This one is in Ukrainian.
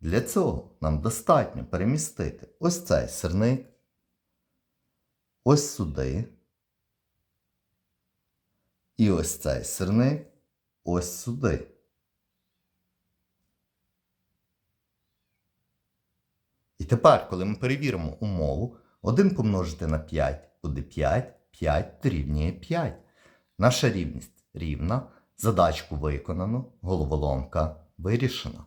Для цього нам достатньо перемістити ось цей сирник, ось сюди, і ось цей сирник ось сюди. І тепер, коли ми перевіримо умову, 1 помножити на 5 буде 5, 5 дорівнює 5. Наша рівність рівна, задачку виконано, головоломка вирішена.